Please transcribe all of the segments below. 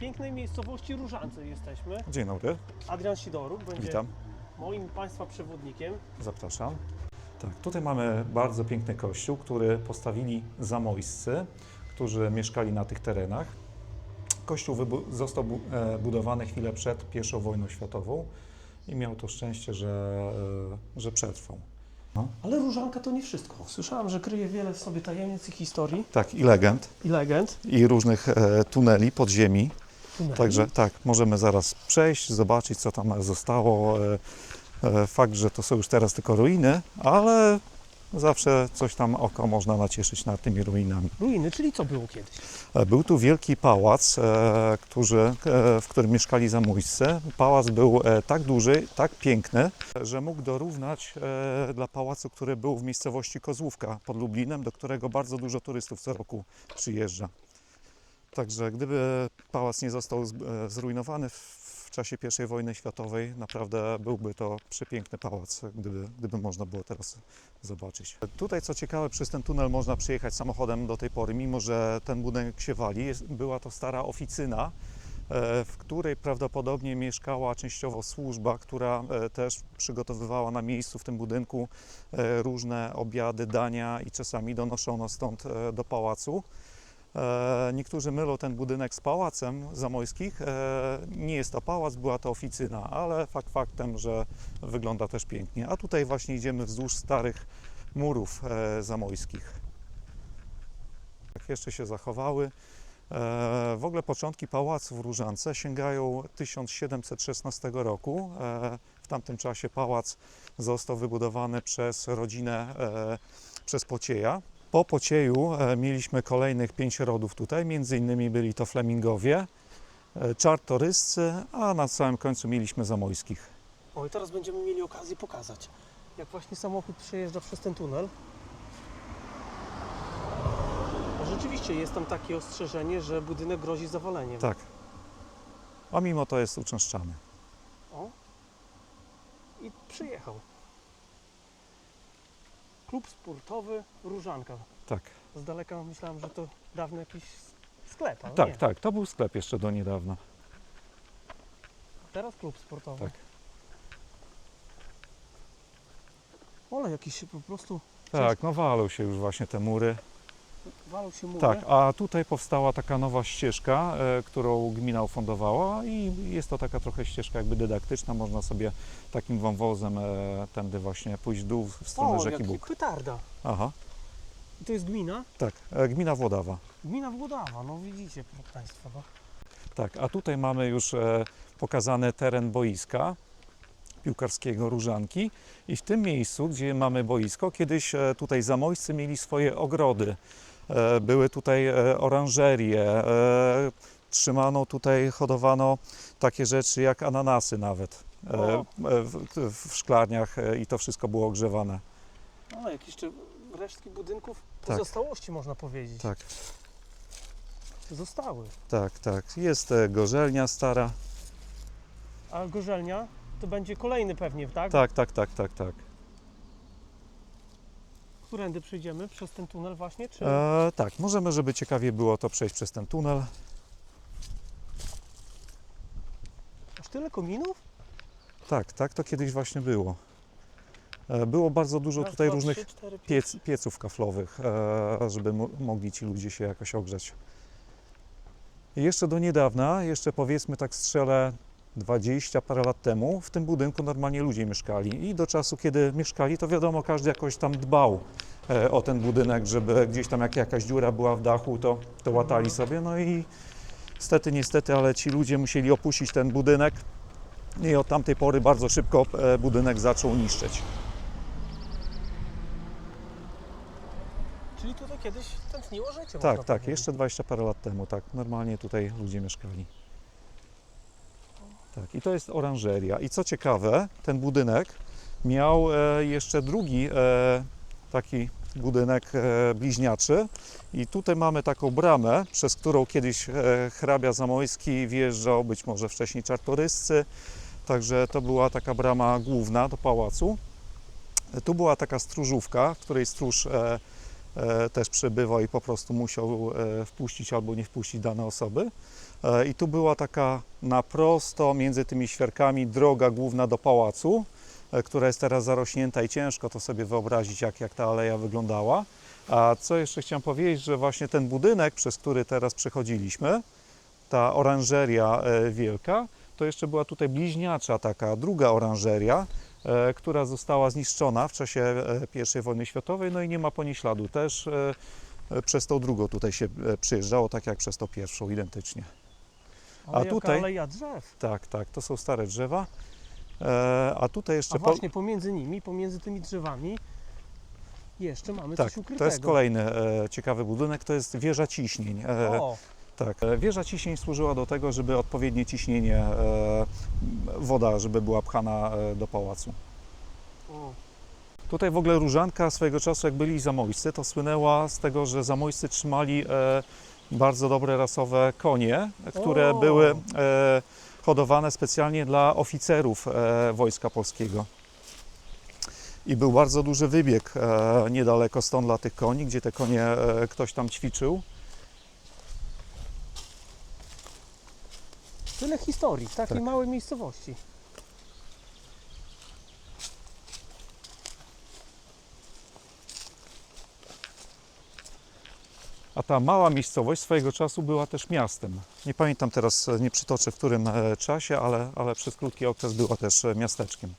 pięknej miejscowości Różance jesteśmy. Dzień dobry, Adrian Sidoruk będzie witam, moim Państwa przewodnikiem. zapraszam. Tak, tutaj mamy bardzo piękny kościół, który postawili zamojscy, którzy mieszkali na tych terenach. Kościół został bu- e, budowany chwilę przed I wojną światową i miał to szczęście, że, e, że przetrwał. Ale Różanka to nie wszystko. Słyszałam, że kryje wiele w sobie tajemnic i historii Tak, i legend, i legend. i różnych e, tuneli podziemi. Także tak, możemy zaraz przejść, zobaczyć, co tam zostało. E, e, Fakt, że to są już teraz tylko ruiny, ale zawsze coś tam oko można nacieszyć nad tymi ruinami. Ruiny, czyli co było kiedyś? E, Był tu wielki pałac, w którym mieszkali zamójscy. Pałac był tak duży, tak piękny, że mógł dorównać dla pałacu, który był w miejscowości Kozłówka pod Lublinem, do którego bardzo dużo turystów co roku przyjeżdża. Także gdyby pałac nie został e, zrujnowany w czasie I wojny światowej, naprawdę byłby to przepiękny pałac, gdyby, gdyby można było teraz zobaczyć. Tutaj, co ciekawe, przez ten tunel można przyjechać samochodem do tej pory, mimo że ten budynek się wali. Była to stara oficyna, e, w której prawdopodobnie mieszkała częściowo służba, która e, też przygotowywała na miejscu w tym budynku różne obiady, dania i czasami donoszono stąd do pałacu. E, Niektórzy mylą ten budynek z pałacem zamojskich. E, Nie jest to pałac, była to oficyna, ale fakt faktem, że wygląda też pięknie. A tutaj właśnie idziemy wzdłuż starych murów e, zamojskich. Tak jeszcze się zachowały. W ogóle początki pałacu w Różance sięgają 1716 roku. W tamtym czasie pałac został wybudowany przez rodzinę, przez Pocieja. Po Pocieju e, mieliśmy kolejnych pięć rodów tutaj, między innymi byli to Flemingowie, e, Czartoryscy, a na samym końcu mieliśmy Zamojskich. O, i teraz będziemy mieli okazję pokazać, jak właśnie samochód przejeżdża przez ten tunel. Bo rzeczywiście jest tam takie ostrzeżenie, że budynek grozi zawaleniem. Tak. A mimo to jest uczęszczany. O. I przyjechał. Klub sportowy Różanka. Tak, Z daleka myślałem, że to dawny jakiś sklep, ale tak, nie. tak. To był sklep jeszcze do niedawna. Teraz klub sportowy. Tak. Ale jakiś się po prostu Tak, no walą się już właśnie te mury. Walą się mury. Tak, a tutaj powstała taka nowa ścieżka, e, którą gmina ufundowała i jest to taka trochę ścieżka jakby dydaktyczna. Można sobie takim wąwozem e, tędy właśnie pójść w dół w stronę o, rzeki jaki Bóg. petarda. Aha, I to jest gmina? tak, e, gmina Włodawa. Gmina Włodawa, no widzicie proszę Państwa. No. Tak, a tutaj mamy już e, pokazany teren boiska piłkarskiego Różanki i w tym miejscu, gdzie mamy boisko, kiedyś e, tutaj zamojscy mieli swoje ogrody. E, były tutaj e, oranżerie, e, trzymano tutaj, hodowano takie rzeczy jak ananasy nawet w, w szklarniach i to wszystko było ogrzewane. Ale jakieś jeszcze resztki budynków, Tak. pozostałości można powiedzieć. Tak, Zostały. tak, tak. Jest gorzelnia stara. A gorzelnia to będzie kolejny pewnie, tak? Tak, tak, tak, tak, tak. Którędy przyjdziemy? Przez ten tunel właśnie? Czy... E, tak, możemy, żeby ciekawie było to przejść przez ten tunel. Aż tyle kominów? Tak, tak to kiedyś właśnie było. E, Było bardzo dużo Raz, tutaj dwa, różnych trzy, cztery, pięć. piec, pieców kaflowych, e, żeby mo- mogli ci ludzie się jakoś ogrzać. I jeszcze do niedawna, jeszcze powiedzmy tak strzelę 20 parę lat temu, w tym budynku normalnie ludzie mieszkali. I do czasu, kiedy mieszkali, to wiadomo, każdy jakoś tam dbał e, o ten budynek, żeby gdzieś tam jak jakaś dziura była w dachu, to, to łatali sobie. No i niestety, niestety, ale ci ludzie musieli opuścić ten budynek i od tamtej pory bardzo szybko e, budynek zaczął niszczyć. Czyli tutaj kiedyś tętniło życie, Tak, tak, jeszcze 20 parę lat temu, tak, normalnie tutaj ludzie mieszkali. Tak, i to jest oranżeria. I co ciekawe, ten budynek miał e, jeszcze drugi e, taki budynek e, bliźniaczy i tutaj mamy taką bramę, przez którą kiedyś hrabia Zamojski wjeżdżał, być może wcześniej czartoryscy, także to była taka brama główna do pałacu. Tu była taka stróżówka, której stróż też przebywał i po prostu musiał wpuścić albo nie wpuścić dane osoby. E, I tu była taka na prosto między tymi świerkami droga główna do pałacu, e, która jest teraz zarośnięta i ciężko to sobie wyobrazić, jak, jak ta aleja wyglądała. A co jeszcze chciałem powiedzieć, że właśnie ten budynek, przez który teraz przechodziliśmy, ta oranżeria e, wielka, to jeszcze była tutaj bliźniacza taka druga oranżeria, która została zniszczona w czasie I wojny światowej, no i nie ma po niej śladu. Też przez tą drugą tutaj się przyjeżdżało, tak jak przez tą pierwszą, identycznie. Ale A tutaj- aleja drzew. Tak, tak, to są stare drzewa. E, a tutaj jeszcze A właśnie pomiędzy nimi, pomiędzy tymi drzewami jeszcze mamy tak, coś ukrytego. to jest kolejny e, ciekawy budynek, to jest wieża ciśnień. E, O, Tak, e, wieża ciśnień służyła do tego, żeby odpowiednie ciśnienie e, woda, żeby była pchana e, do pałacu. o. Tutaj w ogóle Różanka swojego czasu, jak byli zamojscy, to słynęła z tego, że zamojscy trzymali e, bardzo dobre rasowe konie, które O! były e, hodowane specjalnie dla oficerów e, Wojska Polskiego. I był bardzo duży wybieg e, niedaleko stąd dla tych koni, gdzie te konie e, ktoś tam ćwiczył. Tyle historii w takiej Tak. małej miejscowości. A ta mała miejscowość swojego czasu była też miastem. Nie pamiętam teraz, nie przytoczę w którym e, czasie, ale, ale przez krótki okres była też e, miasteczkiem.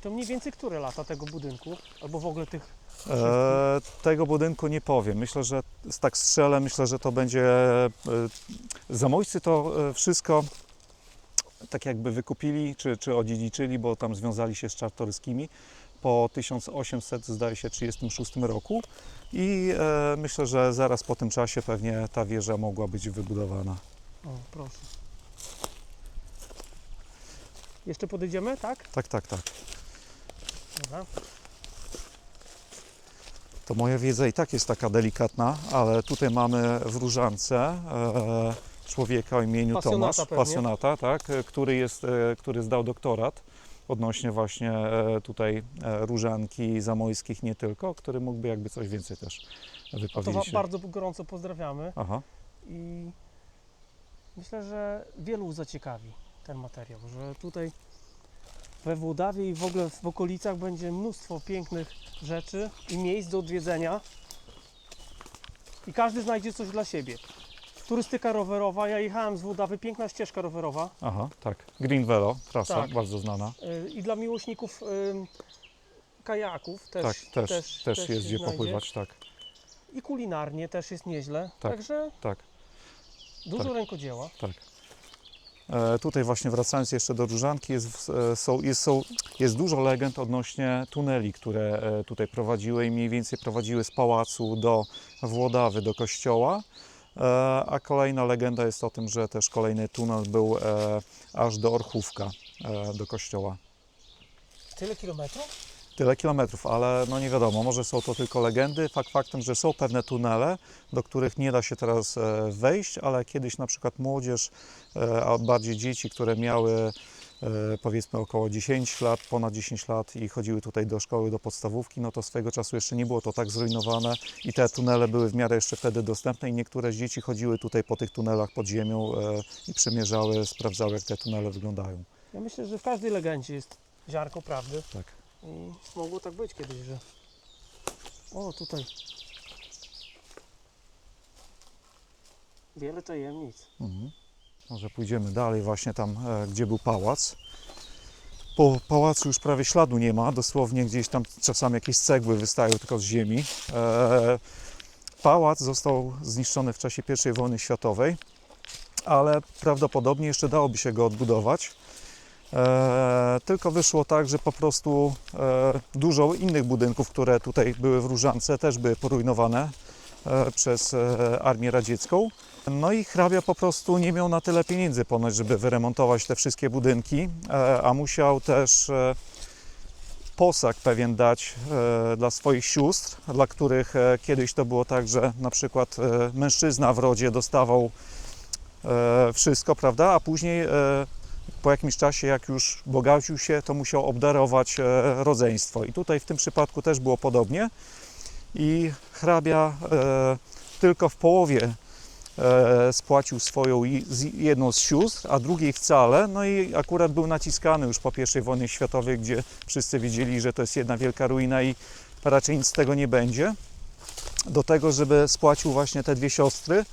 To mniej więcej które lata tego budynku? Albo w ogóle tych... E, tego budynku nie powiem. Myślę, że tak strzelę, myślę, że to będzie. E, zamojscy to e, wszystko tak jakby wykupili czy, czy odziedziczyli, bo tam związali się z czartoryskimi po 1800, zdaje się, 36 roku. I e, myślę, że zaraz po tym czasie pewnie ta wieża mogła być wybudowana. O, proszę. Jeszcze podejdziemy, tak? Tak, tak, tak. Dobra. To moja wiedza i tak jest taka delikatna, ale tutaj mamy w Różance e, człowieka o imieniu Pasjonata Tomasz, pewnie. pasjonata, tak, e, który, jest, e, który zdał doktorat odnośnie właśnie e, tutaj różanki zamojskich nie tylko, który mógłby jakby coś więcej też To wypowiedzieć. się. bardzo gorąco pozdrawiamy Aha, i myślę, że wielu zaciekawi ten materiał, że tutaj we Włodawie i w ogóle w okolicach będzie mnóstwo pięknych rzeczy i miejsc do odwiedzenia i każdy znajdzie coś dla siebie. Turystyka rowerowa, ja jechałem z Włodawy, piękna ścieżka rowerowa aha, tak. Green Velo, trasa Tak. bardzo znana. y, i dla miłośników ym, kajaków też, tak, też, też, też jest gdzie znajdzie. popływać, tak, I kulinarnie też jest nieźle, Tak. także tak. dużo Tak. rękodzieła. Tak. E, Tutaj właśnie wracając jeszcze do Różanki, jest, w- e, są, jest, są, jest dużo legend odnośnie tuneli, które e, tutaj prowadziły i mniej więcej prowadziły z pałacu do Włodawy, do kościoła. E, A kolejna legenda jest o tym, że też kolejny tunel był e, aż do Orchówka, e, do kościoła. Tyle kilometrów? Tyle kilometrów, ale no nie wiadomo, może są to tylko legendy. Fakt faktem, że są pewne tunele, do których nie da się teraz wejść, ale kiedyś na przykład młodzież, a bardziej dzieci, które miały powiedzmy około 10 lat, ponad 10 lat i chodziły tutaj do szkoły, do podstawówki, no to swego czasu jeszcze nie było to tak zrujnowane i te tunele były w miarę jeszcze wtedy dostępne i niektóre z dzieci chodziły tutaj po tych tunelach pod ziemią e, i przemierzały, sprawdzały jak te tunele wyglądają. Ja myślę, że w każdej legendzie jest ziarnko prawdy Tak. i mogło tak być kiedyś, że o tutaj wiele tajemnic. Mhm. Może pójdziemy dalej, właśnie tam, e, gdzie był pałac. Po pałacu już prawie śladu nie ma, dosłownie gdzieś tam czasami jakieś cegły wystają tylko z ziemi. E, pałac został zniszczony w czasie I wojny światowej, ale prawdopodobnie jeszcze dałoby się go odbudować. E, tylko wyszło tak, że po prostu dużo innych budynków, które tutaj były w Różance, też były porujnowane przez e, Armię Radziecką. No i hrabia po prostu nie miał na tyle pieniędzy ponoć, żeby wyremontować te wszystkie budynki, e, a musiał też e, posag pewien dać e, dla swoich sióstr, dla których e, kiedyś to było tak, że na przykład e, mężczyzna w rodzie dostawał e, wszystko, prawda, a później e, po jakimś czasie, jak już bogacił się, to musiał obdarować e, rodzeństwo. I tutaj w tym przypadku też było podobnie. I hrabia e, tylko w połowie e, spłacił swoją jedną z sióstr, a drugiej wcale. No i akurat był naciskany już po I wojnie światowej, gdzie wszyscy wiedzieli, że to jest jedna wielka ruina i raczej nic z tego nie będzie. Do tego, żeby spłacił właśnie te dwie siostry.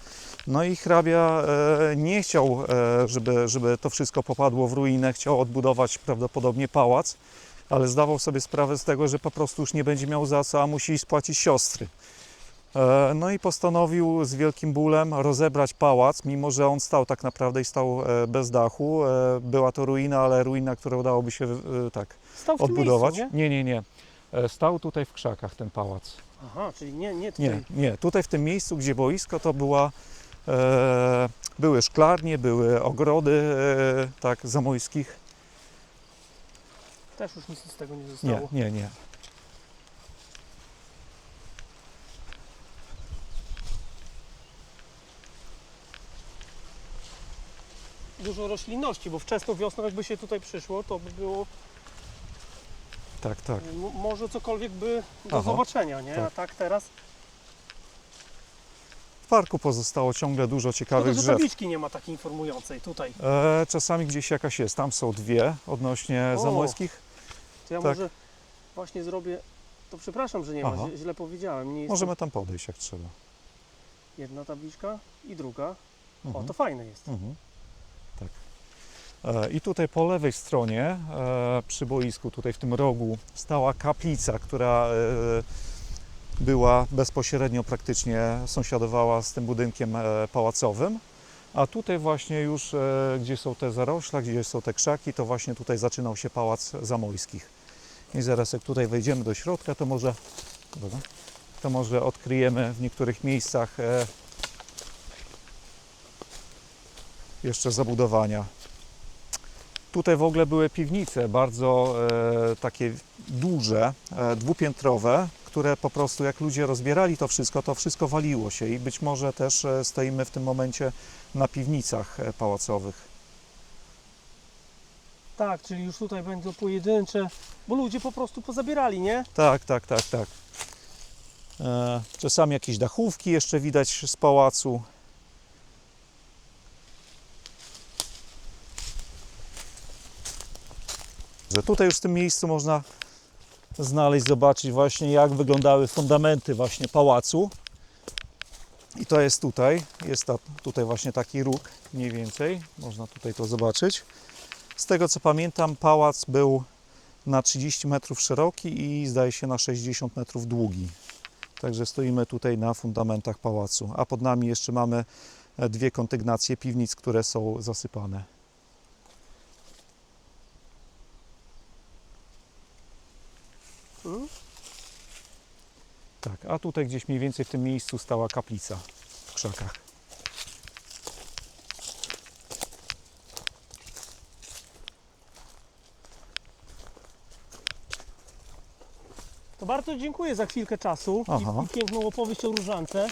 No i hrabia e, nie chciał, e, żeby, żeby to wszystko popadło w ruinę, chciał odbudować prawdopodobnie pałac, ale zdawał sobie sprawę z tego, że po prostu już nie będzie miał za co, a musi spłacić siostry. E, No i postanowił z wielkim bólem rozebrać pałac, mimo że on stał tak naprawdę i stał e, bez dachu. E, Była to ruina, ale ruina, którą dałoby się tak Stał w odbudować. miejscu, nie? Nie, nie, nie. Stał tutaj w krzakach ten pałac. Aha, czyli nie, nie tutaj. Nie, nie. Tutaj w tym miejscu, gdzie boisko, to była, e, były szklarnie, były ogrody e, tak zamojskich. Też już nic z tego nie Nie, zostało. nie, nie. Dużo roślinności, bo wczesną wiosną jakby się tutaj przyszło, to by było Tak, tak. m- może cokolwiek by do Aha, zobaczenia, nie? A tak. tak teraz W parku pozostało ciągle dużo ciekawych że drzew. tabliczki nie ma takiej informującej tutaj. E, czasami gdzieś jakaś jest. Tam są dwie odnośnie O. zamojskich. To ja Tak. może właśnie zrobię, to przepraszam, że nie ma, Aha. źle- źle powiedziałem. Nie Możemy tam podejść jak trzeba. jedna tabliczka i druga. O, Mhm. to fajne jest. Mhm. Tak. E, I tutaj po lewej stronie, e, przy boisku, tutaj w tym rogu, stała kaplica, która e, była bezpośrednio praktycznie sąsiadowała z tym budynkiem pałacowym. A tutaj właśnie już, e, gdzie są te zarośla, gdzie są te krzaki, to właśnie tutaj zaczynał się pałac zamojskich. I zaraz jak tutaj wejdziemy do środka, to może, to może odkryjemy w niektórych miejscach e, jeszcze zabudowania. Tutaj w ogóle były piwnice bardzo e, takie duże, dwupiętrowe, które po prostu jak ludzie rozbierali to wszystko, to wszystko waliło się i być może też e, stoimy w tym momencie na piwnicach e, pałacowych. Tak, czyli już tutaj będą pojedyncze, bo ludzie po prostu pozabierali, nie? Tak, tak, tak, tak. E, czasami jakieś dachówki jeszcze widać z pałacu. Że tutaj już w tym miejscu można znaleźć, zobaczyć właśnie jak wyglądały fundamenty właśnie pałacu. I to jest tutaj, jest ta, tutaj właśnie taki róg mniej więcej, można tutaj to zobaczyć. Z tego co pamiętam pałac był na 30 metrów szeroki i zdaje się na 60 metrów długi. Także stoimy tutaj na fundamentach pałacu, a pod nami jeszcze mamy e, dwie kontygnacje piwnic, które są zasypane. Mhm. Tak, a tutaj gdzieś mniej więcej w tym miejscu stała kaplica w krzakach. To bardzo dziękuję za chwilkę czasu Aha. i, i piękną opowieść o różance.